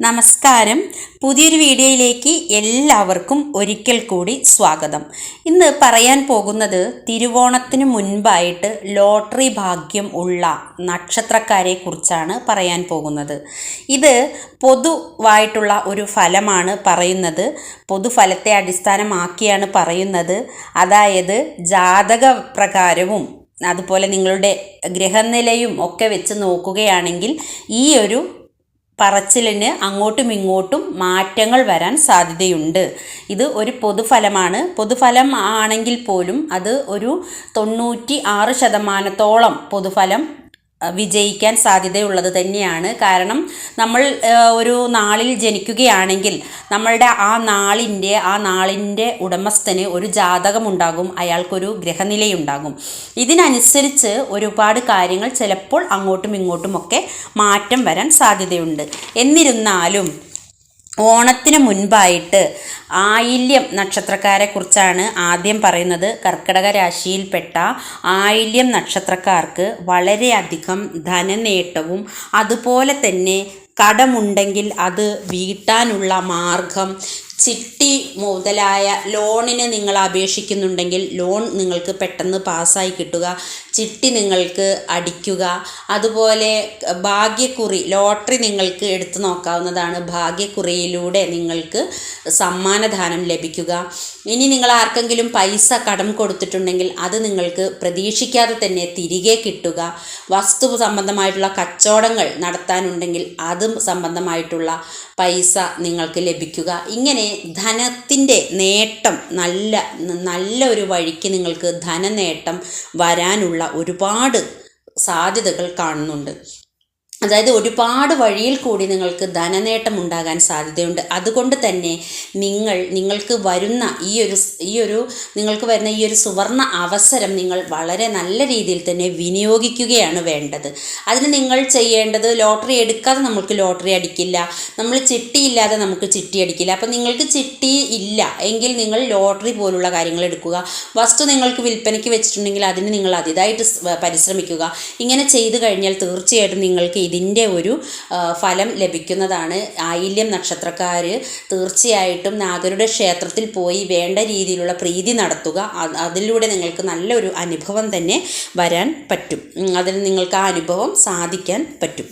നമസ്കാരം. പുതിയൊരു വീഡിയോയിലേക്ക് എല്ലാവർക്കും ഒരിക്കൽ കൂടി സ്വാഗതം. ഇന്ന് പറയാൻ പോകുന്നത് തിരുവോണത്തിന് മുൻപായിട്ട് ലോട്ടറി ഭാഗ്യം ഉള്ള നക്ഷത്രക്കാരെ കുറിച്ചാണ് പറയാൻ പോകുന്നത്. ഇത് പൊതുവായിട്ടുള്ള ഒരു ഫലമാണ് പറയുന്നത്. പൊതുഫലത്തെ അടിസ്ഥാനമാക്കിയാണ് പറയുന്നത്. അതായത് ജാതക പ്രകാരവും അതുപോലെ നിങ്ങളുടെ ഗ്രഹനിലയും ഒക്കെ വെച്ച് നോക്കുകയാണെങ്കിൽ ഈ ഒരു പറച്ചിലിന് അങ്ങോട്ടും ഇങ്ങോട്ടും മാറ്റങ്ങൾ വരാൻ സാധ്യതയുണ്ട്. ഇത് ഒരു പൊതുഫലമാണ്. പൊതുഫലം ആണെങ്കിൽ പോലും അത് ഒരു തൊണ്ണൂറ്റി ആറ് ശതമാനത്തോളം പൊതുഫലം വിജയിക്കാൻ സാധ്യതയുള്ളത് തന്നെയാണ്. കാരണം നമ്മൾ ഒരു നാളിൽ ജനിക്കുകയാണെങ്കിൽ നമ്മളുടെ ആ നാളിന്റെ ആ നാളിന്റെ ഉടമസ്ഥന് ഒരു ജാതകമുണ്ടാകും അയാൾക്കൊരു ഗ്രഹനിലയുണ്ടാകും. ഇതിനനുസരിച്ച് ഒരുപാട് കാര്യങ്ങൾ ചിലപ്പോൾ അങ്ങോട്ടും ഇങ്ങോട്ടുമൊക്കെ മാറ്റം വരാൻ സാധ്യതയുണ്ട്. എന്നിരുന്നാലും ഓണത്തിന് മുൻപായിട്ട് ആയില്യം നക്ഷത്രക്കാരെ കുറിച്ചാണ് ആദ്യം പറയുന്നത്. കർക്കിടക രാശിയിൽപ്പെട്ട ആയില്യം നക്ഷത്രക്കാർക്ക് വളരെയധികം ധനനേട്ടവും അതുപോലെ തന്നെ കടമുണ്ടെങ്കിൽ അത് വീട്ടാനുള്ള മാർഗം ചിട്ടി മുതലായ ലോണിന് നിങ്ങൾ അപേക്ഷിക്കുന്നുണ്ടെങ്കിൽ ലോൺ നിങ്ങൾക്ക് പെട്ടെന്ന് പാസ്സായി കിട്ടുക. ചിട്ടി നിങ്ങൾക്ക് അടിക്കുക. അതുപോലെ ഭാഗ്യക്കുറി ലോട്ടറി നിങ്ങൾക്ക് എടുത്തു നോക്കാവുന്നതാണ്. ഭാഗ്യക്കുറിയിലൂടെ നിങ്ങൾക്ക് സമ്മാനദാനം ലഭിക്കുക. ഇനി നിങ്ങൾ ആർക്കെങ്കിലും പൈസ കടം കൊടുത്തിട്ടുണ്ടെങ്കിൽ അത് നിങ്ങൾക്ക് പ്രതീക്ഷിക്കാതെ തന്നെ തിരികെ കിട്ടുക. വസ്തു സംബന്ധമായിട്ടുള്ള കച്ചവടങ്ങൾ നടത്താനുണ്ടെങ്കിൽ അതും സംബന്ധമായിട്ടുള്ള പൈസ നിങ്ങൾക്ക് ലഭിക്കുക. ഇങ്ങനെ ധനത്തിന്റെ നേട്ടം നല്ല നല്ല ഒരു വഴിക്ക് നിങ്ങൾക്ക് ധനനേട്ടം വരാനുള്ള ഒരുപാട് സാധ്യതകൾ കാണുന്നുണ്ട്. അതായത് ഒരുപാട് വഴിയിൽ കൂടി നിങ്ങൾക്ക് ധനനേട്ടം ഉണ്ടാകാൻ സാധ്യതയുണ്ട്. അതുകൊണ്ട് തന്നെ നിങ്ങൾ നിങ്ങൾക്ക് വരുന്ന ഈ ഒരു ഈ ഒരു നിങ്ങൾക്ക് വരുന്ന ഈ ഒരു സുവർണ അവസരം നിങ്ങൾ വളരെ നല്ല രീതിയിൽ തന്നെ വിനിയോഗിക്കുകയാണ് വേണ്ടത്. അതിന് നിങ്ങൾ ചെയ്യേണ്ടത് ലോട്ടറി എടുക്കാതെ നമുക്ക് ലോട്ടറി അടിക്കില്ല. നമ്മൾ ചിട്ടിയില്ലാതെ നമുക്ക് ചിട്ടി അടിക്കില്ല. അപ്പം നിങ്ങൾക്ക് ചിട്ടി ഇല്ല എങ്കിൽ നിങ്ങൾ ലോട്ടറി പോലുള്ള കാര്യങ്ങൾ എടുക്കുക. വസ്തു നിങ്ങൾക്ക് വിൽപ്പനയ്ക്ക് വെച്ചിട്ടുണ്ടെങ്കിൽ അതിന് നിങ്ങൾ അതിതായിട്ട് പരിശ്രമിക്കുക. ഇങ്ങനെ ചെയ്തു കഴിഞ്ഞാൽ തീർച്ചയായിട്ടും നിങ്ങൾക്ക് ഇതിന്റെ ഒരു ഫലം ലഭിക്കുന്നതാണ് ആയില്യം നക്ഷത്രക്കാർ തീർച്ചയായിട്ടും നാഗരുടെ ക്ഷേത്രത്തിൽ പോയി വേണ്ട രീതിയിലുള്ള പ്രീതി നടത്തുക. അതിലൂടെ നിങ്ങൾക്ക് നല്ലൊരു അനുഭവം തന്നെ വരാൻ പറ്റും. അതിൽ നിങ്ങൾക്ക് ആ അനുഭവം സാധിക്കാൻ പറ്റും.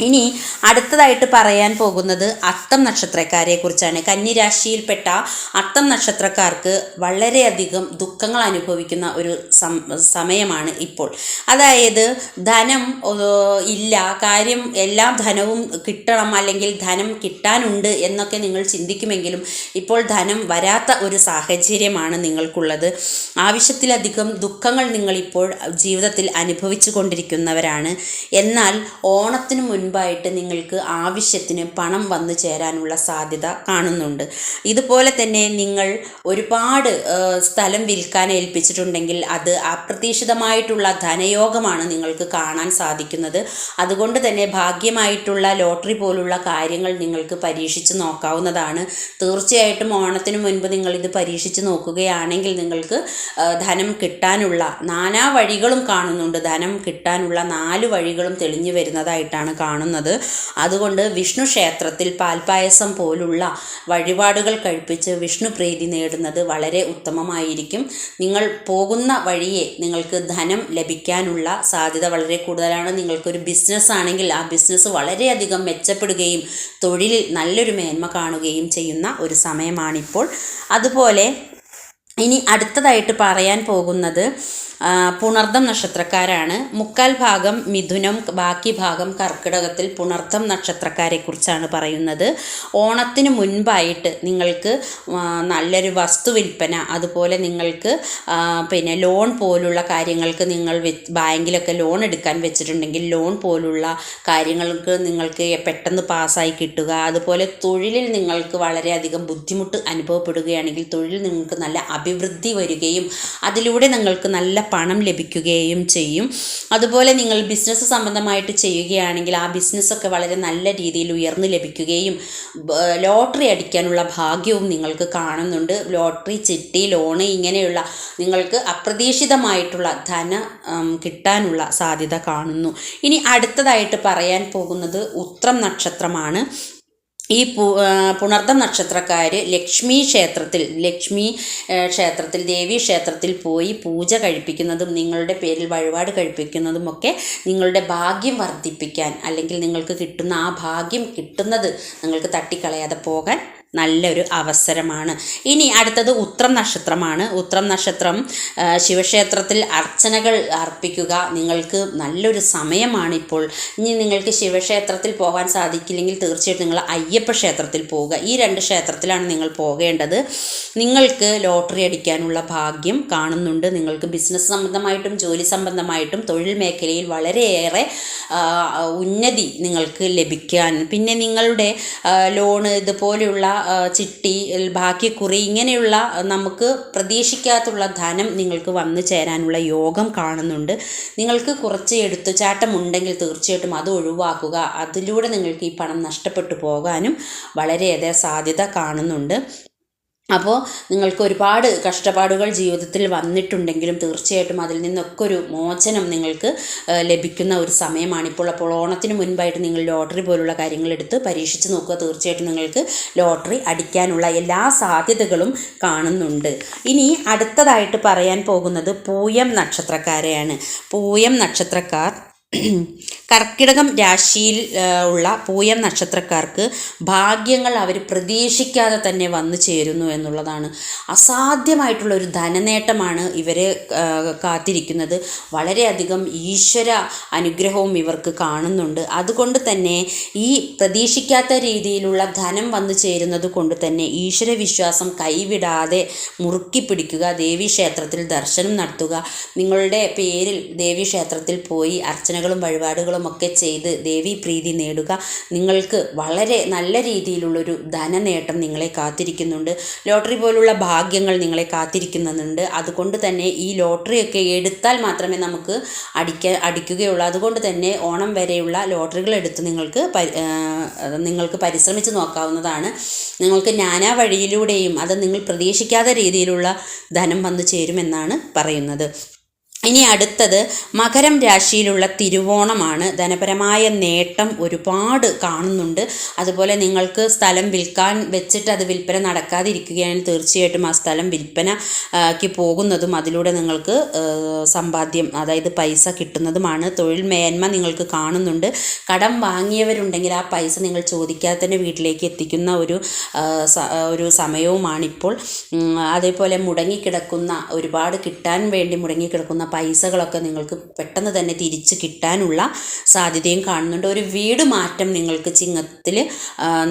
ഇനി അടുത്തതായിട്ട് പറയാൻ പോകുന്നത് അത്തം നക്ഷത്രക്കാരെ കുറിച്ചാണ്. കന്നിരാശിയിൽപ്പെട്ട അത്തം നക്ഷത്രക്കാർക്ക് വളരെയധികം ദുഃഖങ്ങൾ അനുഭവിക്കുന്ന ഒരു സമയമാണ് ഇപ്പോൾ. അതായത് ധനം ഇല്ല കാര്യം എല്ലാ ധനവും കിട്ടണം അല്ലെങ്കിൽ ധനം കിട്ടാനുണ്ട് എന്നൊക്കെ നിങ്ങൾ ചിന്തിക്കുമെങ്കിലും ഇപ്പോൾ ധനം വരാത്ത ഒരു സാഹചര്യമാണ് നിങ്ങൾക്കുള്ളത്. ആവശ്യത്തിലധികം ദുഃഖങ്ങൾ നിങ്ങളിപ്പോൾ ജീവിതത്തിൽ അനുഭവിച്ചു കൊണ്ടിരിക്കുന്നവരാണ്. എന്നാൽ ഓണത്തിന് മുൻപായിട്ട് നിങ്ങൾക്ക് ആവശ്യത്തിന് പണം വന്നു ചേരാനുള്ള സാധ്യത കാണുന്നുണ്ട്. ഇതുപോലെ തന്നെ നിങ്ങൾ ഒരുപാട് സ്ഥലം വിൽക്കാൻ ഏൽപ്പിച്ചിട്ടുണ്ടെങ്കിൽ അത് അപ്രതീക്ഷിതമായിട്ടുള്ള ധനയോഗമാണ് നിങ്ങൾക്ക് കാണാൻ സാധിക്കുന്നത്. അതുകൊണ്ട് തന്നെ ഭാഗ്യമായിട്ടുള്ള ലോട്ടറി പോലുള്ള കാര്യങ്ങൾ നിങ്ങൾക്ക് പരീക്ഷിച്ച് നോക്കാവുന്നതാണ്. തീർച്ചയായിട്ടും ഓണത്തിന് മുൻപ് നിങ്ങൾ ഇത് പരീക്ഷിച്ച് നോക്കുകയാണെങ്കിൽ നിങ്ങൾക്ക് ധനം കിട്ടാനുള്ള നാനാ വഴികളും കാണുന്നുണ്ട്. ധനം കിട്ടാനുള്ള നാല് വഴികളും തെളിഞ്ഞു വരുന്നതായിട്ടാണ് കാണുന്നത്. അതുകൊണ്ട് വിഷ്ണു ക്ഷേത്രത്തിൽ പാൽപ്പായസം പോലുള്ള വഴിപാടുകൾ കഴിപ്പിച്ച് വിഷ്ണു പ്രീതി നേടുന്നത് വളരെ ഉത്തമമായിരിക്കും. നിങ്ങൾ പോകുന്ന വഴിയെ നിങ്ങൾക്ക് ധനം ലഭിക്കാനുള്ള സാധ്യത വളരെ കൂടുതലാണ്. നിങ്ങൾക്കൊരു ബിസിനസ് ആണെങ്കിൽ ആ ബിസിനസ് വളരെയധികം മെച്ചപ്പെടുകയും തൊഴിലിൽ നല്ലൊരു മേന്മ കാണുകയും ചെയ്യുന്ന ഒരു സമയമാണിപ്പോൾ. അതുപോലെ ഇനി അടുത്തതായിട്ട് പറയാൻ പോകുന്നത് പുണർദ്ധം പുണർദം നക്ഷത്രക്കാരാണ്. മുക്കാൽ ഭാഗം മിഥുനം ബാക്കി ഭാഗം കർക്കിടകത്തിൽ പുണർദം നക്ഷത്രക്കാരെ കുറിച്ചാണ് പറയുന്നത്. ഓണത്തിന് മുൻപായിട്ട് നിങ്ങൾക്ക് നല്ലൊരു വസ്തു വിൽപ്പന അതുപോലെ നിങ്ങൾക്ക് പിന്നെ ലോൺ പോലുള്ള കാര്യങ്ങൾക്ക് നിങ്ങൾ ബാങ്കിലൊക്കെ ലോൺ എടുക്കാൻ വെച്ചിട്ടുണ്ടെങ്കിൽ ലോൺ പോലുള്ള കാര്യങ്ങൾക്ക് നിങ്ങൾക്ക് പെട്ടെന്ന് പാസ്സായി കിട്ടുക. അതുപോലെ തൊഴിലിൽ നിങ്ങൾക്ക് വളരെയധികം ബുദ്ധിമുട്ട് അനുഭവപ്പെടുകയാണെങ്കിൽ തൊഴിൽ നിങ്ങൾക്ക് നല്ല അഭിവൃദ്ധി വരികയും അതിലൂടെ നിങ്ങൾക്ക് നല്ല പണം ലഭിക്കുകയും ചെയ്യും. അതുപോലെ നിങ്ങൾ ബിസിനസ് സംബന്ധമായിട്ട് ചെയ്യുകയാണെങ്കിൽ ആ ബിസിനസ്സൊക്കെ വളരെ നല്ല രീതിയിൽ ഉയർന്നു ലഭിക്കുകയും ലോട്ടറി അടിക്കാനുള്ള ഭാഗ്യവും നിങ്ങൾക്ക് കാണുന്നുണ്ട്. ലോട്ടറി ചിട്ടി ലോണ് ഇങ്ങനെയുള്ള നിങ്ങൾക്ക് അപ്രതീക്ഷിതമായിട്ടുള്ള ധന കിട്ടാനുള്ള സാധ്യത കാണുന്നു. ഇനി അടുത്തതായിട്ട് പറയാൻ പോകുന്നത് ഉത്രം നക്ഷത്രമാണ്. ഈ പുണർദം നക്ഷത്രക്കാർ ലക്ഷ്മി ക്ഷേത്രത്തിൽ ലക്ഷ്മി ക്ഷേത്രത്തിൽ ദേവി ക്ഷേത്രത്തിൽ പോയി പൂജ കഴിപ്പിക്കുന്നതും നിങ്ങളുടെ പേരിൽ വഴിപാട് കഴിപ്പിക്കുന്നതും ഒക്കെ നിങ്ങളുടെ ഭാഗ്യം വർദ്ധിപ്പിക്കാൻ അല്ലെങ്കിൽ നിങ്ങൾക്ക് കിട്ടുന്ന ആ ഭാഗ്യം കിട്ടുന്നത് നിങ്ങൾക്ക് തട്ടിക്കളയാതെ പോകാൻ നല്ലൊരു അവസരമാണ്. ഇനി അടുത്തത് ഉത്രം നക്ഷത്രമാണ്. ഉത്രം നക്ഷത്രം ശിവക്ഷേത്രത്തിൽ അർച്ചനകൾ അർപ്പിക്കുക നിങ്ങൾക്ക് നല്ലൊരു സമയമാണ് ഇപ്പോൾ ഇനി നിങ്ങൾക്ക് ശിവക്ഷേത്രത്തിൽ പോകാൻ സാധിക്കില്ലെങ്കിൽ തീർച്ചയായിട്ടും നിങ്ങൾ അയ്യപ്പ ക്ഷേത്രത്തിൽ പോവുക. ഈ രണ്ട് ക്ഷേത്രത്തിലാണ് നിങ്ങൾ പോകേണ്ടത്. നിങ്ങൾക്ക് ലോട്ടറി അടിക്കാനുള്ള ഭാഗ്യം കാണുന്നുണ്ട്. നിങ്ങൾക്ക് ബിസിനസ് സംബന്ധമായിട്ടും ജോലി സംബന്ധമായിട്ടും തൊഴിൽ മേഖലയിൽ വളരെയേറെ ഉന്നതി നിങ്ങൾക്ക് ലഭിക്കാൻ. പിന്നെ നിങ്ങളുടെ ലോണ് ഇതുപോലെയുള്ള ചിട്ടി ഭാഗ്യക്കുറി ഇങ്ങനെയുള്ള നമുക്ക് പ്രതീക്ഷിക്കാത്തുള്ള ധനം നിങ്ങൾക്ക് വന്നു ചേരാനുള്ള യോഗം കാണുന്നുണ്ട്. നിങ്ങൾക്ക് കുറച്ച് എടുത്തുചാട്ടം ഉണ്ടെങ്കിൽ തീർച്ചയായിട്ടും അത് ഒഴിവാക്കുക. അതിലൂടെ നിങ്ങൾക്ക് ഈ പണം നഷ്ടപ്പെട്ടു പോകാനും വളരെയേറെ സാധ്യത കാണുന്നുണ്ട്. അപ്പോൾ നിങ്ങൾക്ക് ഒരുപാട് കഷ്ടപ്പാടുകൾ ജീവിതത്തിൽ വന്നിട്ടുണ്ടെങ്കിലും തീർച്ചയായിട്ടും അതിൽ നിന്നൊക്കെ ഒരു മോചനം നിങ്ങൾക്ക് ലഭിക്കുന്ന ഒരു സമയമാണ് ഇപ്പോൾ. അപ്പോൾ ഓണത്തിന് മുൻപായിട്ട് നിങ്ങൾ ലോട്ടറി പോലുള്ള കാര്യങ്ങൾ എടുത്ത് പരീക്ഷിച്ച് നോക്കുക. തീർച്ചയായിട്ടും നിങ്ങൾക്ക് ലോട്ടറി അടിക്കാനുള്ള എല്ലാ സാധ്യതകളും കാണുന്നുണ്ട്. ഇനി അടുത്തതായിട്ട് പറയാൻ പോകുന്നത് പൂയം നക്ഷത്രക്കാരെയാണ്. പൂയം നക്ഷത്രക്കാർ കർക്കിടകം രാശിയിൽ ഉള്ള പൂയം നക്ഷത്രക്കാർക്ക് ഭാഗ്യങ്ങൾ അവർ പ്രതീക്ഷിക്കാതെ തന്നെ വന്നു ചേരുന്നു എന്നുള്ളതാണ്. അസാധ്യമായിട്ടുള്ള ഒരു ധനനേട്ടമാണ് ഇവരെ കാത്തിരിക്കുന്നത്. വളരെയധികം ഈശ്വര അനുഗ്രഹവും ഇവർക്ക് കാണുന്നുണ്ട്. അതുകൊണ്ട് തന്നെ ഈ പ്രതീക്ഷിക്കാത്ത രീതിയിലുള്ള ധനം വന്നു ചേരുന്നത് കൊണ്ട് തന്നെ ഈശ്വര വിശ്വാസം കൈവിടാതെ മുറുക്കി പിടിക്കുക ദേവീ ക്ഷേത്രത്തിൽ ദർശനം നടത്തുക. നിങ്ങളുടെ പേരിൽ ദേവീ ക്ഷേത്രത്തിൽ പോയി അർച്ചനകളും വഴിപാടുകളും ഒക്കെ ചെയ്ത് ദേവീ പ്രീതി നേടുക. നിങ്ങൾക്ക് വളരെ നല്ല രീതിയിലുള്ളൊരു ധനനേട്ടം നിങ്ങളെ കാത്തിരിക്കുന്നുണ്ട്. ലോട്ടറി പോലുള്ള ഭാഗ്യങ്ങൾ നിങ്ങളെ കാത്തിരിക്കുന്നുണ്ട്. അതുകൊണ്ട് തന്നെ ഈ ലോട്ടറിയൊക്കെ എടുത്താൽ മാത്രമേ നമുക്ക് അടിക്ക അടിക്കുകയുള്ളൂ. അതുകൊണ്ട് തന്നെ ഓണം വരെയുള്ള ലോട്ടറികൾ എടുത്ത് നിങ്ങൾക്ക് നിങ്ങൾക്ക് പരിശ്രമിച്ച് നോക്കാവുന്നതാണ്. നിങ്ങൾക്ക് നാനാ വഴിയിലൂടെയും അത് നിങ്ങൾ പ്രതീക്ഷിക്കാത്ത രീതിയിലുള്ള ധനം വന്നു ചേരുമെന്നാണ് പറയുന്നത്. ഇനി അടുത്തത് മകരം രാശിയിലുള്ള തിരുവോണമാണ്. ധനപരമായ നേട്ടം ഒരുപാട് കാണുന്നുണ്ട്. അതുപോലെ നിങ്ങൾക്ക് സ്ഥലം വിൽക്കാൻ വെച്ചിട്ട് അത് വിൽപ്പന നടക്കാതിരിക്കുകയാണെങ്കിൽ തീർച്ചയായിട്ടും ആ സ്ഥലം വിൽപ്പന ആക്കി പോകുന്നതും അതിലൂടെ നിങ്ങൾക്ക് സമ്പാദ്യം അതായത് പൈസ കിട്ടുന്നതുമാണ്. തൊഴിൽ മേന്മ നിങ്ങൾക്ക് കാണുന്നുണ്ട്. കടം വാങ്ങിയവരുണ്ടെങ്കിൽ ആ പൈസ നിങ്ങൾ ചോദിക്കാതെ തന്നെ വീട്ടിലേക്ക് എത്തിക്കുന്ന ഒരു ഒരു സമയവുമാണിപ്പോൾ. അതേപോലെ മുടങ്ങിക്കിടക്കുന്ന ഒരുപാട് കിട്ടാൻ വേണ്ടി മുടങ്ങിക്കിടക്കുന്ന പൈസകളൊക്കെ നിങ്ങൾക്ക് പെട്ടെന്ന് തന്നെ തിരിച്ച് കിട്ടാനുള്ള സാധ്യതയും കാണുന്നുണ്ട്. ഒരു വീട് മാറ്റം നിങ്ങൾക്ക് ചിങ്ങത്തിൽ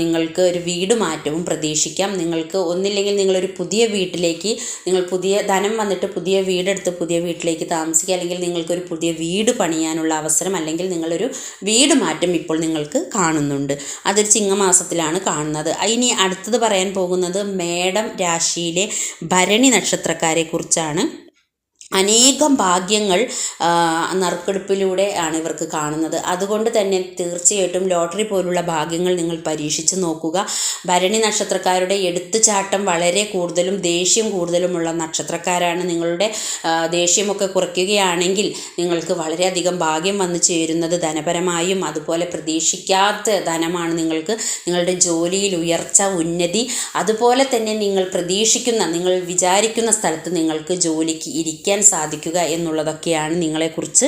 നിങ്ങൾക്ക് ഒരു വീട് മാറ്റവും പ്രതീക്ഷിക്കാം. നിങ്ങൾക്ക് ഒന്നില്ലെങ്കിൽ നിങ്ങളൊരു പുതിയ വീട്ടിലേക്ക് നിങ്ങൾ പുതിയ ധനം വന്നിട്ട് പുതിയ വീടെടുത്ത് പുതിയ വീട്ടിലേക്ക് താമസിക്കുക. അല്ലെങ്കിൽ നിങ്ങൾക്കൊരു പുതിയ വീട് പണിയാനുള്ള അവസരം അല്ലെങ്കിൽ നിങ്ങളൊരു വീട് മാറ്റം ഇപ്പോൾ നിങ്ങൾക്ക് കാണുന്നുണ്ട്. അതൊരു ചിങ്ങമാസത്തിലാണ് കാണുന്നത്. ഇനി അടുത്തത് പറയാൻ പോകുന്നത് മേടം രാശിയിലെ ഭരണി നക്ഷത്രക്കാരെ കുറിച്ചാണ് അനേകം ഭാഗ്യങ്ങൾ നറുക്കെടുപ്പിലൂടെ ആണ് ഇവർക്ക് കാണുന്നത്. അതുകൊണ്ട് തന്നെ തീർച്ചയായിട്ടും ലോട്ടറി പോലുള്ള ഭാഗ്യങ്ങൾ നിങ്ങൾ പരീക്ഷിച്ച് നോക്കുക. ഭരണി നക്ഷത്രക്കാരുടെ എടുത്തുചാട്ടം വളരെ കൂടുതലും ദേഷ്യം കൂടുതലുമുള്ള നക്ഷത്രക്കാരാണ്. നിങ്ങളുടെ ദേഷ്യമൊക്കെ കുറയ്ക്കുകയാണെങ്കിൽ നിങ്ങൾക്ക് വളരെയധികം ഭാഗ്യം വന്നു ചേരുന്നത് ധനപരമായും അതുപോലെ പ്രതീക്ഷിക്കാത്ത ധനമാണ് നിങ്ങൾക്ക്. നിങ്ങളുടെ ജോലിയിൽ ഉയർച്ച ഉന്നതി അതുപോലെ തന്നെ നിങ്ങൾ പ്രതീക്ഷിക്കുന്ന നിങ്ങൾ വിചാരിക്കുന്ന സ്ഥലത്ത് നിങ്ങൾക്ക് ജോലിക്ക് ഇരിക്കാൻ സാധിക്കുക എന്നുള്ളതൊക്കെയാണ് നിങ്ങളെക്കുറിച്ച്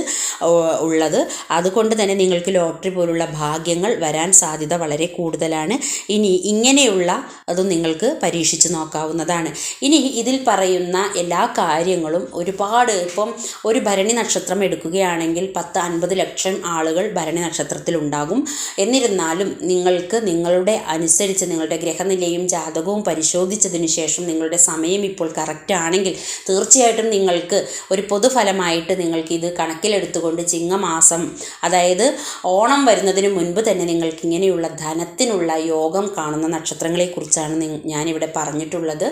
ഉള്ളത്. അതുകൊണ്ട് തന്നെ നിങ്ങൾക്ക് ലോട്ടറി പോലുള്ള ഭാഗ്യങ്ങൾ വരാൻ സാധ്യത വളരെ കൂടുതലാണ്. ഇനി ഇങ്ങനെയുള്ള അത് നിങ്ങൾക്ക് പരീക്ഷിച്ച് നോക്കാവുന്നതാണ്. ഇനി ഇതിൽ പറയുന്ന എല്ലാ കാര്യങ്ങളും ഒരുപാട് ഇപ്പം ഒരു ഭരണി നക്ഷത്രം എടുക്കുകയാണെങ്കിൽ പത്ത് അൻപത് ലക്ഷം ആളുകൾ ഭരണി നക്ഷത്രത്തിലുണ്ടാകും എന്നിരുന്നാലും നിങ്ങൾക്ക് നിങ്ങളുടെ അനുസരിച്ച് നിങ്ങളുടെ ഗ്രഹനിലയും ജാതകവും പരിശോധിച്ചതിന് ശേഷം നിങ്ങളുടെ സമയം ഇപ്പോൾ കറക്റ്റ് ആണെങ്കിൽ തീർച്ചയായിട്ടും നിങ്ങൾക്ക് ഒരു പൊതുഫലമായിട്ട് നിങ്ങൾക്ക് ഇത് കണക്കിലെടുത്തുകൊണ്ട് ചിങ്ങമാസം അതായത് ഓണം വരുന്നതിന് മുൻപ് തന്നെ നിങ്ങൾക്ക് ഇങ്ങനെയുള്ള ധനത്തിനുള്ള യോഗം കാണുന്ന നക്ഷത്രങ്ങളെക്കുറിച്ചാണ് ഞാനിവിടെ പറഞ്ഞിട്ടുള്ളത്.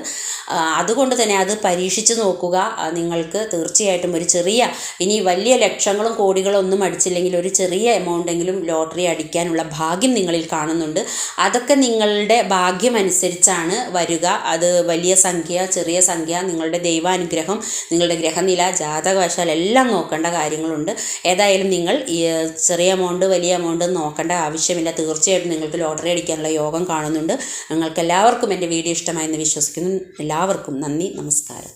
അതുകൊണ്ട് തന്നെ അത് പരീക്ഷിച്ച് നോക്കുക. നിങ്ങൾക്ക് തീർച്ചയായിട്ടും ഒരു ചെറിയ ഇനി വലിയ ലക്ഷങ്ങളും കോടികളും ഒന്നും അടിച്ചില്ലെങ്കിൽ ഒരു ചെറിയ എമൗണ്ടെങ്കിലും ലോട്ടറി അടിക്കാനുള്ള ഭാഗ്യം നിങ്ങളിൽ കാണുന്നുണ്ട്. അതൊക്കെ നിങ്ങളുടെ ഭാഗ്യമനുസരിച്ചാണ് വരിക. അത് വലിയ സംഖ്യ ചെറിയ സംഖ്യ നിങ്ങളുടെ ദൈവാനുഗ്രഹം നിങ്ങളുടെ ഗ്രഹനില ജാതകവശാൽ എല്ലാം നോക്കേണ്ട കാര്യങ്ങളുണ്ട്. ഏതായാലും നിങ്ങൾ ചെറിയ എമൗണ്ട് വലിയ എമൗണ്ട് നോക്കേണ്ട ആവശ്യമില്ല. തീർച്ചയായിട്ടും നിങ്ങൾക്ക് ലോട്ടറി അടിക്കാനുള്ള യോഗം കാണുന്നുണ്ട്. നിങ്ങൾക്ക് എല്ലാവർക്കും എന്റെ വീഡിയോ ഇഷ്ടമായെന്ന് വിശ്വസിക്കുന്നു. എല്ലാവർക്കും നന്ദി നമസ്കാരം.